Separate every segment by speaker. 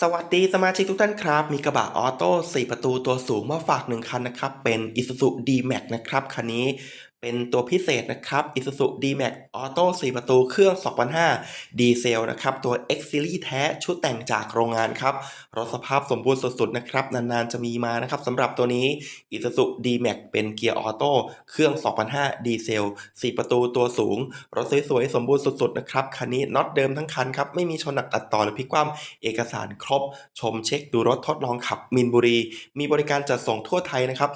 Speaker 1: สวัสดีสมาชิกทุกท่านครับ มีกระบะออโต้4ประตูตัวสูงมาฝาก1คันนะครับ เป็น Isuzu D-Max นะครับ คันนี้ เป็นตัวพิเศษนะครับ Isuzu D-Max ออโต้4ประตูเครื่อง 2005 ดีเซลนะครับ ตัว X Series แท้ชุดแต่งจากโรงงานครับ รถสภาพสมบูรณ์สุดๆนะครับ นานๆจะมีมานะครับสำหรับตัวนี้ Isuzu D-Max เป็นเกียร์ออโต้เครื่อง 2005 ดีเซล 4 ประตูตัวสูง รถสวยๆ สมบูรณ์สุดๆนะครับ คันนี้น็อตเดิมทั้งคันครับ ไม่มีชนหนักตัดต่อหรือพลิกคว่ำเอกสารครบ ชมเช็คดูรถทดลองขับมินบุรี มีบริการจัดส่งทั่วไทยนะครับ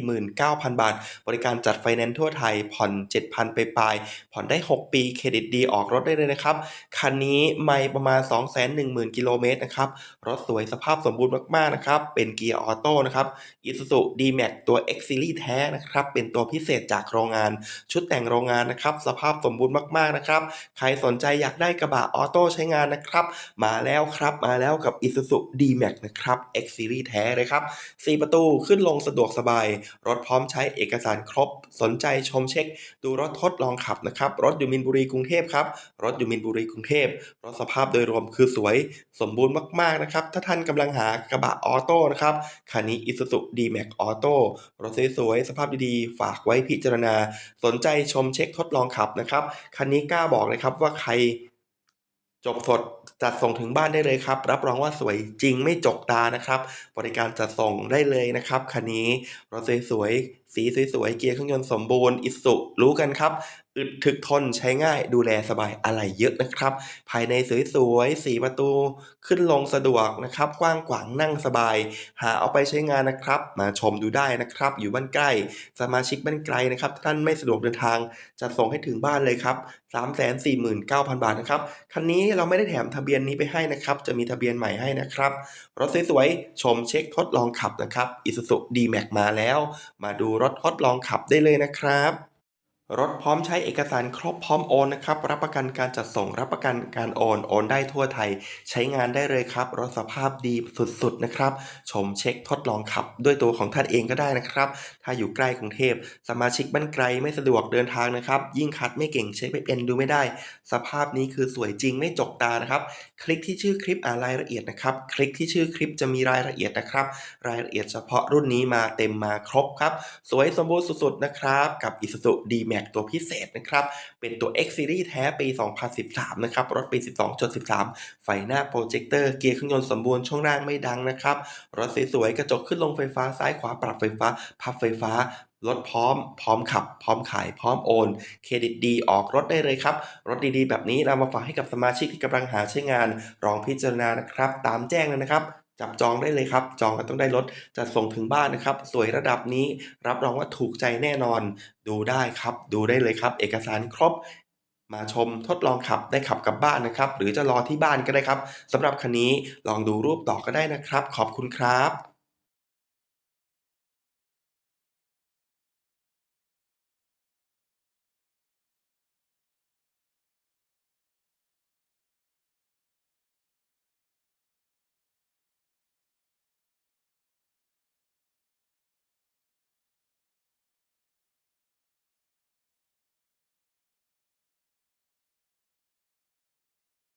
Speaker 1: 349,000 บาท บริการจัดไฟแนนซ์ทั่วไทย ผ่อน 7,000 ไปปลาย ผ่อนได้ 6 ปี เครดิตดีออกรถได้เลยนะครับ คันนี้ไม่ประมาณ 210,000 กิโลเมตรนะครับ รถสวยสภาพสมบูรณ์มากๆนะครับ เป็นเกียร์ออโต้นะครับ Isuzu D-Max ตัว X Series แท้นะครับ เป็นตัวพิเศษจากโรงงาน ชุดแต่งโรงงานนะครับ สภาพสมบูรณ์มากๆนะครับ ใครสนใจอยากได้กระบะออโต้ใช้งานนะครับ มาแล้วครับ มาแล้วกับ Isuzu D-Max นะครับ X Series แท้เลยครับ 4 ประตูขึ้นลงสะดวกสบาย รถพร้อมใช้เอกสารครบสนนใจชมเช็ค ดูรถทดลองขับนะครับ รถอยู่มินบุรีกรุงเทพครับ รถอยู่มินบุรีกรุงเทพรถสภาพโดยรวมคือสวยสมบูรณ์มากๆนะครับ ถ้าท่านกำลังหากระบะออโต้นะครับคันนี้ Isuzu D-Max Auto รถสวยๆสภาพดีๆ ฝากไว้พิจารณา สนใจชมเช็คทดลองขับนะครับคันนี้กล้าบอกเลยครับว่าใครจบสดจัดส่งถึงบ้านได้เลยครับ รับรองว่าสวยจริงไม่จกตานะครับ บริการจัดส่งได้เลยนะครับคันนี้รถสวยๆ สีสวยๆ เกียร์เครื่องยนต์สมบูรณ์ อิสุรู้กันครับ อึดถึกทนใช้ง่ายดูแลสบายอะไรเยอะนะครับ ภายในสวยๆ สีประตูขึ้นลงสะดวกนะครับ กว้างขวางนั่งสบาย หาเอาไปใช้งานนะครับ มาชมดูได้นะครับ อยู่บ้านใกล้ สมาชิกบ้านไกลนะครับ ท่านไม่สะดวกเดินทางจัดส่งให้ถึงบ้านเลยครับ349,000 บาทนะครับ คันนี้เราไม่ได้แถมทะเบียนนี้ไปให้นะครับ จะมีทะเบียนใหม่ให้นะครับ รถสวยๆ ชมเช็คทดลองขับนะครับ Isuzu D-Max มาแล้ว มาดูรถทดลองขับได้เลยนะครับ รถพร้อมใช้เอกสารครบพร้อมโอนนะครับ รับประกันการจัดส่งรับประกันการโอน โอนได้ทั่วไทย ใช้งานได้เลยครับ รถสภาพดีสุดๆนะครับ ชมเช็คทดลองขับ ด้วยตัวของท่านเองก็ได้นะครับ ถ้าอยู่ใกล้กรุงเทพ สมาชิกบ้านไกลไม่สะดวกเดินทางนะครับ ยิ่งคัดไม่เก่งเช็คไม่เป็นดูไม่ได้ สภาพนี้คือสวยจริงไม่จกตานะครับ คลิกที่ชื่อคลิปอ่านรายละเอียดนะครับ คลิกที่ชื่อคลิปจะมีรายละเอียดนะครับ รายละเอียดเฉพาะรุ่นนี้มาเต็มมาครบครับ สวยสมบูรณ์สุดๆนะครับ กับ Isuzu Max ตัวพิเศษนะครับ เป็นตัว X Series แท้ปี 2013 นะครับ รถปี 12.13 ไฟหน้าโปรเจคเตอร์ เกียร์เครื่องยนต์สมบูรณ์ ช่วงล่างไม่ดังนะครับ รถสวยๆ กระจกขึ้นลงไฟฟ้า ซ้ายขวาปรับไฟฟ้า พับไฟฟ้ารถพร้อม พร้อมขับ พร้อมขาย พร้อมโอน เครดิตดีออกรถได้เลยครับ รถดีๆ แบบนี้เรามาฝากให้กับสมาชิกที่กำลังหาใช้งานลองพิจารณานะครับ ตามแจ้งเลยนะครับ จับจองได้เลยครับ จองก็ต้องได้รถจัดส่งถึงบ้านนะครับ สวยระดับนี้รับรองว่าถูกใจแน่นอน ดูได้ครับ ดูได้เลยครับ เอกสารครบ มาชมทดลองขับได้ขับกลับบ้านนะครับ หรือจะรอที่บ้านก็ได้ครับสำหรับคันนี้ลองดูรูปต่อก็ได้นะครับ ขอบคุณครับ